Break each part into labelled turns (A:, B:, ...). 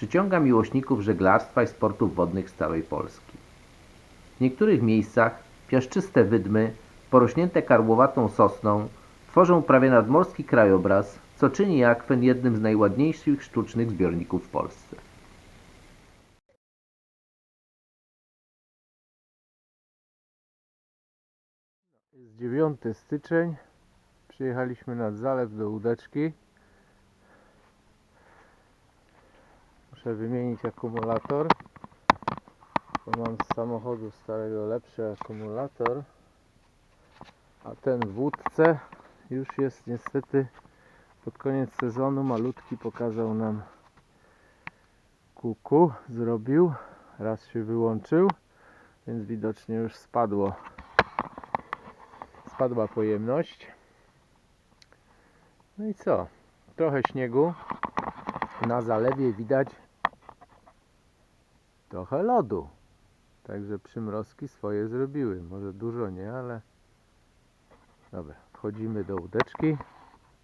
A: przyciąga miłośników żeglarstwa i sportów wodnych z całej Polski. W niektórych miejscach piaszczyste wydmy, porośnięte karłowatą sosną, tworzą prawie nadmorski krajobraz, co czyni akwen jednym z najładniejszych sztucznych zbiorników w Polsce.
B: Jest 9 styczeń. Przyjechaliśmy nad zalew do łódeczki. Muszę wymienić akumulator. Bo mam z samochodu starego lepszy akumulator. A ten w łódce już jest niestety pod koniec sezonu malutki pokazał nam kuku. Zrobił. Raz się wyłączył. Więc widocznie już spadło spadła pojemność. No i co? Trochę śniegu. Na zalewie widać trochę lodu. Także przymrozki swoje zrobiły. Może dużo nie, ale dobra. Wchodzimy do łódeczki.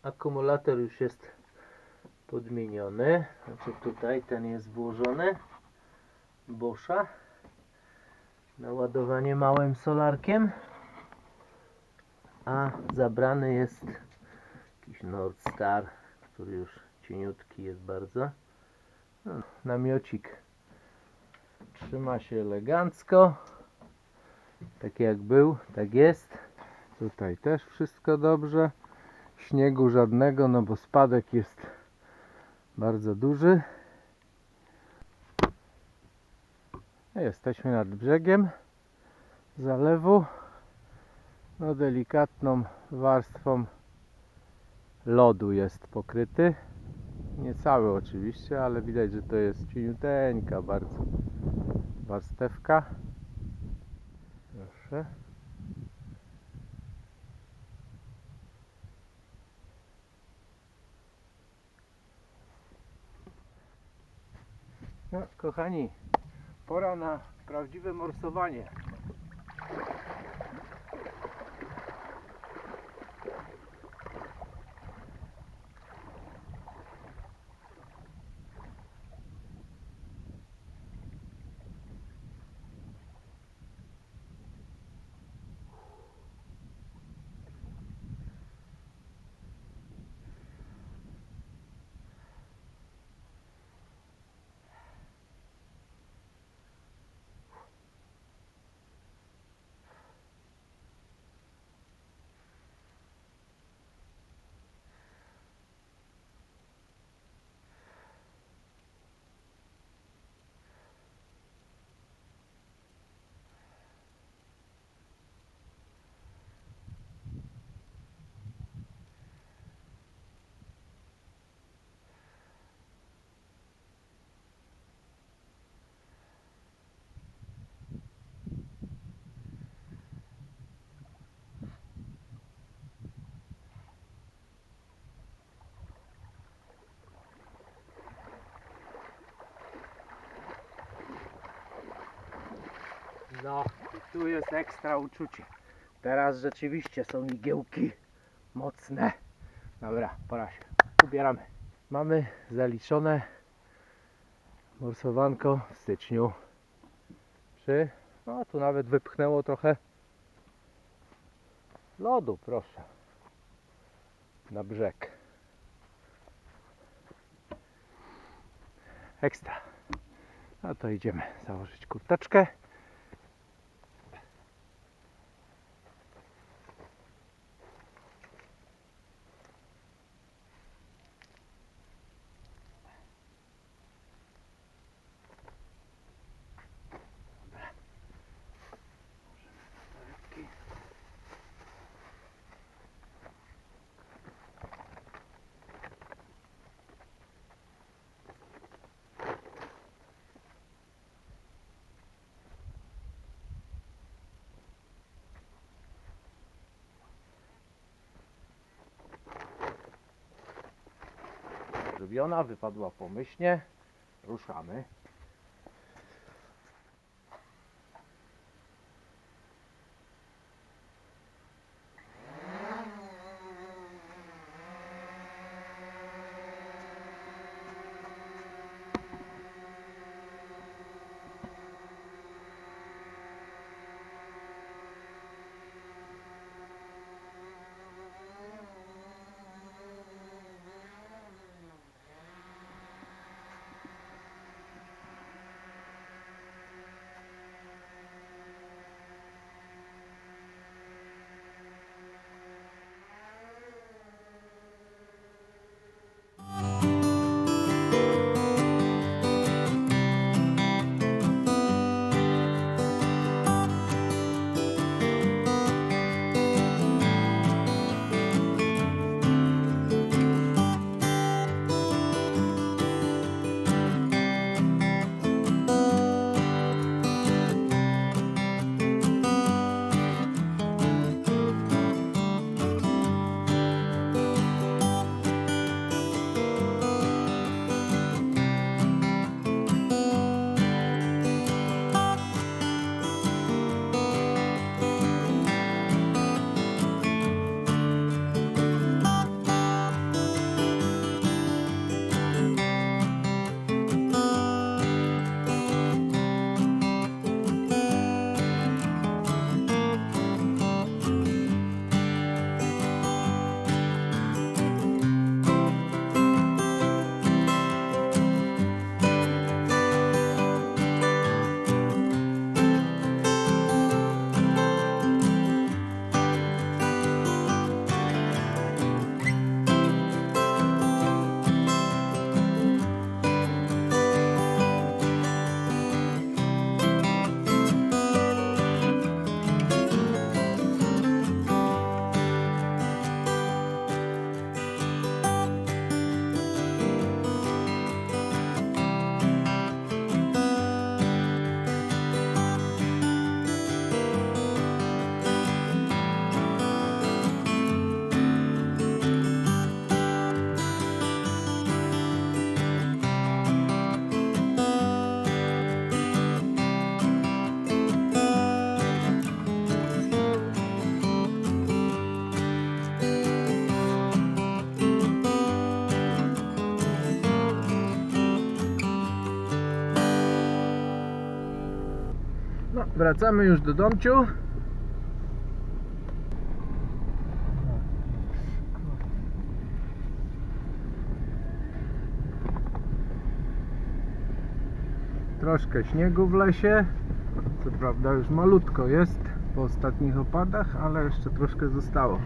A: Akumulator już jest podmieniony. Znaczy tutaj ten jest włożony. Boscha. Naładowanie małym solarkiem. A zabrany jest jakiś Nordstar, który już cieniutki jest bardzo. No, namiocik trzyma się elegancko. Tak jak był, tak jest.
B: Tutaj też wszystko dobrze. Śniegu żadnego, no bo spadek jest bardzo duży. Jesteśmy nad brzegiem zalewu. No delikatną warstwą lodu jest pokryty. Nie cały oczywiście, ale widać, że to jest cieniuteńka bardzo warstewka. Proszę. No, kochani, pora na prawdziwe morsowanie.
A: No, tu jest ekstra uczucie. Teraz rzeczywiście są igiełki mocne. Dobra, pora się ubieramy.
B: Mamy zaliczone morsowanko w styczniu. Przy, no tu nawet wypchnęło trochę lodu, proszę. Na brzeg. Ekstra. No to idziemy założyć kurteczkę. Zrobiona, wypadła pomyślnie. Ruszamy.
C: No, wracamy już do domciu. Troszkę śniegu w lesie. Co prawda już malutko jest po ostatnich opadach, ale jeszcze troszkę zostało.